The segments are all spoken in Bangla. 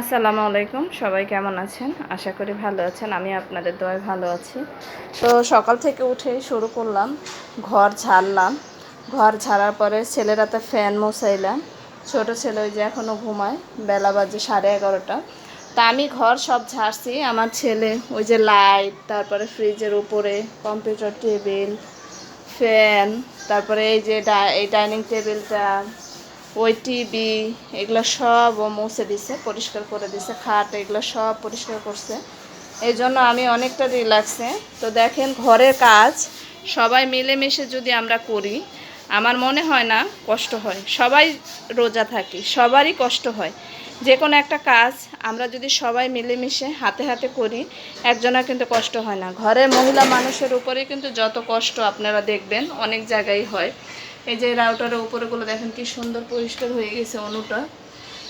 আসসালামু আলাইকুম, সবাই কেমন আছেন? আশা করি ভালো আছেন, আমি আপনাদের দোয়ায় ভালো আছি। তো সকাল থেকে উঠেই শুরু করলাম, ঘর ঝাড়লাম। ঘর ঝাড়ার পরে ছেলেরা তো ফ্যান মশাইলাম ছোট ছেলে ওই যে এখনও ঘুমায়, বেলা বাজে সাড়ে এগারোটা। তা আমি ঘর সব ঝাড়ছি, আমার ছেলে ওই যে লাইট, তারপরে ফ্রিজের উপরে কম্পিউটার টেবিল, ফ্যান, তারপরে এই যে এই ডাইনিং টেবিলটা ওই টিভি এগুলো সব ও মুছে দিছে, পরিষ্কার করে দিছে, খাট এগুলো সব পরিষ্কার করছে। এই জন্য আমি অনেকটা রিল্যাক্সে তো দেখেন ঘরের কাজ, সবাই মিলেমিশে যদি আমরা করি, আমার মনে হয় না কষ্ট হয়। সবাই রোজা থাকি, সবারই কষ্ট হয়। যে কোনো একটা কাজ আমরা যদি সবাই মিলেমিশে হাতে হাতে করি, একজনের কিন্তু কষ্ট হয় না। ঘরের মহিলা মানুষের উপরেই কিন্তু যত কষ্ট আপনারা দেখবেন, অনেক জায়গায় হয়। এই যে রাউটারের উপরেগুলো দেখেন কি সুন্দর পরিষ্কার হয়ে গেছে অনুটা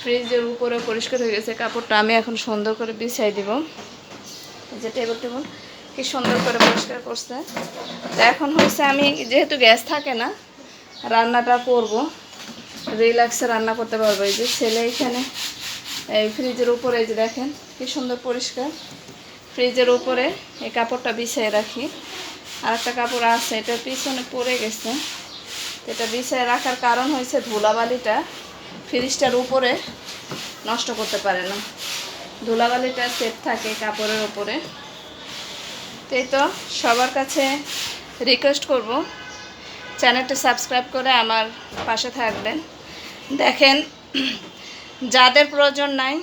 ফ্রিজের উপরে পরিষ্কার হয়ে গেছে, কাপড়টা আমি এখন সুন্দর করে বিছাই দিব। যে টেবিল টেবিল কি সুন্দর করে পরিষ্কার করছে। তো এখন হচ্ছে আমি যেহেতু গ্যাস থাকে না, রান্নাটা করব। রিল্যাক্সে রান্না করতে পারব। এই যে ছেলে এখানে, এই ফ্রিজের উপরে এই যে দেখেন, কি সুন্দর পরিষ্কার। ফ্রিজের উপরে এই কাপড়টা বিছিয়ে রাখি। আর একটা কাপড় আছে, এটা পিছনে পড়ে গেছে। এটা বিছায় রাখার কারণ হয়েছে ধুলাবালিটা ফ্রিজটার উপরে নষ্ট করতে পারে না। ধুলাবালিটা সেট থাকে কাপড়ের উপরে। তাই তো সবার কাছে রিকোয়েস্ট করব, চ্যানেলটা সাবস্ক্রাইব করে আমার পাশে থাকবেন। দেখেন, যাদের প্রয়োজন নাই,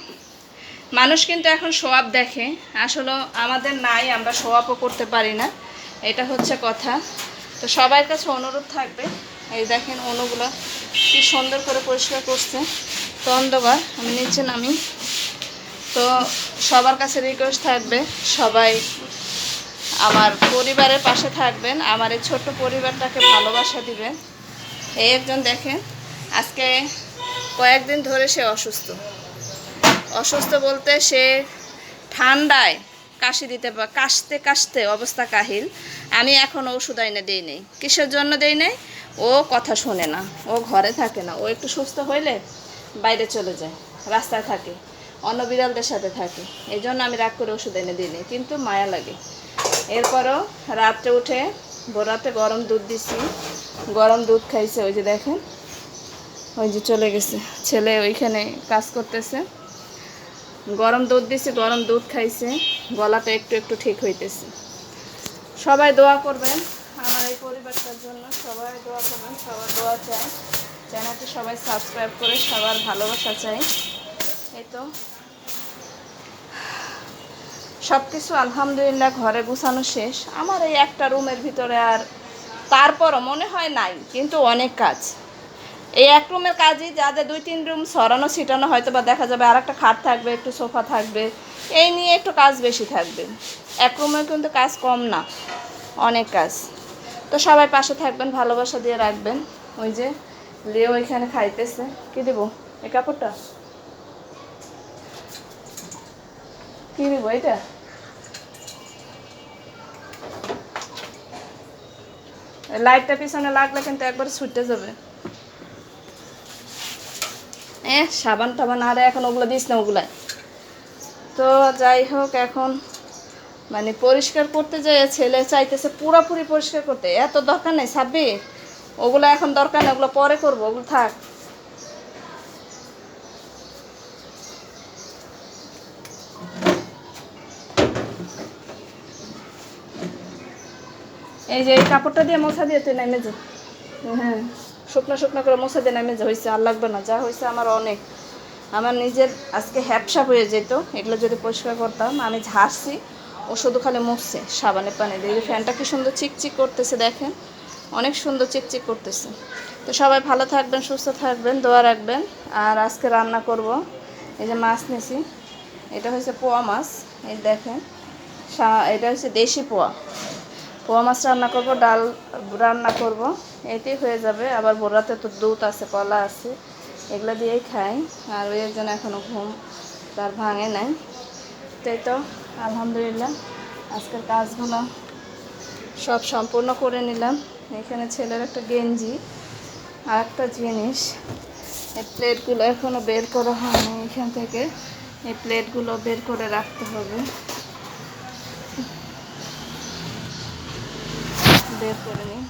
মানুষ কিন্তু এখন সোয়াব দেখে। আসলে আমাদের নাই, আমরা সোয়াবও করতে পারি না। এটা হচ্ছে কথা। তো সবার কাছে অনুরোধ থাকবে এই দেখেন অনুগুলো কি সুন্দর করে পরিষ্কার করছে। তো অন্ধকার, আমি নিচে নামি। তো সবার কাছে রিকোয়েস্ট থাকবে, সবাই আমার পরিবারের পাশে থাকবেন, আমার এই ছোট্ট পরিবারটাকে ভালোবাসা দিবেন। এই একজন দেখেন, আজকে কয়েকদিন ধরে সে অসুস্থ। অসুস্থ বলতে সে ঠান্ডায় কাশি দিতে কাশতে কাশতে অবস্থা কাহিল। আমি এখন ওষুধ আইনে দিই নেই। কিসের জন্য দিই নেই? ও কথা শোনে না, ও ঘরে থাকে না, ও একটু সুস্থ হইলে বাইরে চলে যায়, রাস্তায় থাকে, অন্য বিড়ালদের সাথে থাকে এই জন্য আমি রাগ করে ওষুধ এনে দিই কিন্তু মায়া লাগে। এরপরও রাত্রে উঠে ভোরাতে গরম দুধ দিছি, গরম দুধ খাইছে, ওই যে দেখেন, ওই যে চলে গেছে, ছেলে ওইখানে কাজ করতেছে, গরম দুধ দিছি, গরম দুধ খাইছে, গলাটা একটু একটু ঠিক হইতেছে। সবাই দোয়া করবেন পরিবারটার জন্য সবাই দোয়া করবেন, সবার দোয়া চাই। চ্যানেলটি সবাই সাবস্ক্রাইব করে সবার ভালোবাসা চাই। এই তো। সব কিছু আলহামদুলিল্লাহ ঘরে গুছানো শেষ। আমার এই একটা রুমের ভিতরে আর তারপরও মনে হয় নাই, কিন্তু অনেক কাজ। এই এক রুমের কাজই যাদের দুই তিন রুম সরানো ছিটানো হয়তো বা দেখা যাবে আর একটা খাট থাকবে, একটু সোফা থাকবে। এই নিয়ে একটু কাজ বেশি থাকবে। এক রুমে কিন্তু কাজ কম না, অনেক কাজ। তো সবাই পাশে থাকবেন, ভালোবাসা দিয়ে রাখবেন। ওই যে লে ওইখানে খাইতেছে। কি দেবো? এই কাপড়টা? কি দেবো এটা? লাইটটা পিছনে লাগলে কিন্তু একবার ছুটে যাবে। এ সাবান টাবান আরে এখন ওগুলো দিস না ওগুলাই তো যাই হোক, এখন মানে পরিষ্কার করতে যে ছেলে চাইতেছে, পুরোপুরি পরিষ্কার করতে, এত দরকার নেই সাব্বি ওগুলো এখন দরকার নেই, ওগুলো পরে করব, ওগুলো থাক। এই যে এই কাপড়টা দিয়ে মশা দিয়ে তুই নেমে যা। হ্যাঁ শুকনো শুকনো করে মশা দিয়ে নেমে যে হয়েছে আর লাগবে না, যা হয়েছে আমার অনেক। আমার নিজের আজকে হ্যাপসাপ হয়ে যেত, এগুলো যদি পরিষ্কার করতাম, আমি ঝাড়ছি। ও শুধু খালি মুছছে সাবানের পানি দিয়ে ফ্যানটা কি সুন্দর চিকচিক করতেছে দেখেন, অনেক সুন্দর চিকচিক করতেছে। তো সবাই ভালো থাকবেন, সুস্থ থাকবেন, দোয়া রাখবেন। আর আজকে রান্না করব, এই যে মাছ নিয়েছি এটা হচ্ছে পোয়া মাছ, এই দেখেন এটা হচ্ছে দেশি পোয়া। পোয়া মাছ রান্না করব, ডাল রান্না করব এটাই হয়ে যাবে। আবার বোরাতে তো দুধ আছে, কলা আছে, এগুলো দিয়েই খাই। আর ওই একজন এখনও ঘুম তার ভাঙে নাই। তাই তো আলহামদুলিল্লাহ, আজকের কাজগুলো সব সম্পূর্ণ করে নিলাম। এখানে ছেলের একটা গেঞ্জি আর একটা জিনিস। এই প্লেটগুলো এখনও বের করা হয়নি। এখান থেকে এই প্লেটগুলো বের করে রাখতে হবে। বের করে নিই।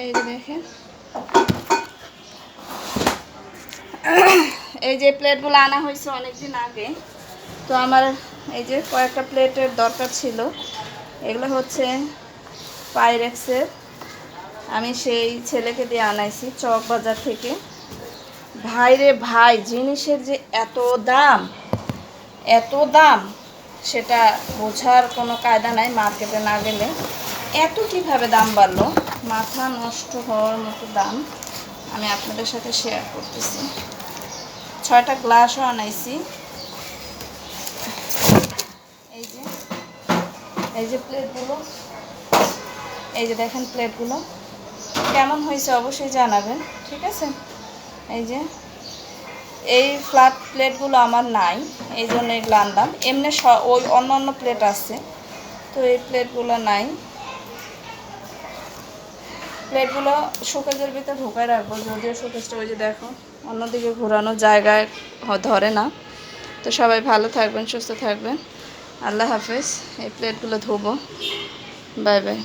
এই দেখেন। এই যে প্লেটগুলো আনা হয়েছে অনেকদিন আগে। তো আমার এই যে কয়েকটা প্লেটের দরকার ছিল। এগুলো হচ্ছে পাইরেক্সের। আমি সেই ছেলেকে দিয়ে আনাইছি চক বাজার থেকে। ভাই রে ভাই, জিনিসের যে এত দাম এত দাম, সেটা বোঝার কোনো কায়দা নাই মার্কেটে না গেলে। এত কীভাবে দাম বাড়লো? মাথা নষ্ট হওয়ার মতো দাম আমি আপনাদের সাথে শেয়ার করতেছি। ছয়টা গ্লাসও আনাইছি। এই যে এই যে প্লেটগুলো। এই যে দেখেন প্লেটগুলো। কেমন হয়েছে অবশ্যই জানাবেন, ঠিক আছে? এই যে, এই ফ্ল্যাট প্লেটগুলো আমার নাই, এই জন্য এগুলো আনলাম। এমনি ওই অন্য অন্য প্লেট আছে, তো এই প্লেটগুলো নাই। প্লেটগুলো শোকেজের ভিতরে ঢোকায় রাখব। যদিও শোকেজটা ওই যে দেখো, অন্যদিকে ঘোরানো জায়গায় ধরে না। তো সবাই ভালো থাকবেন, সুস্থ থাকবেন। আল্লাহ হাফেজ, এই প্লেটগুলো ধোবো। Bye bye.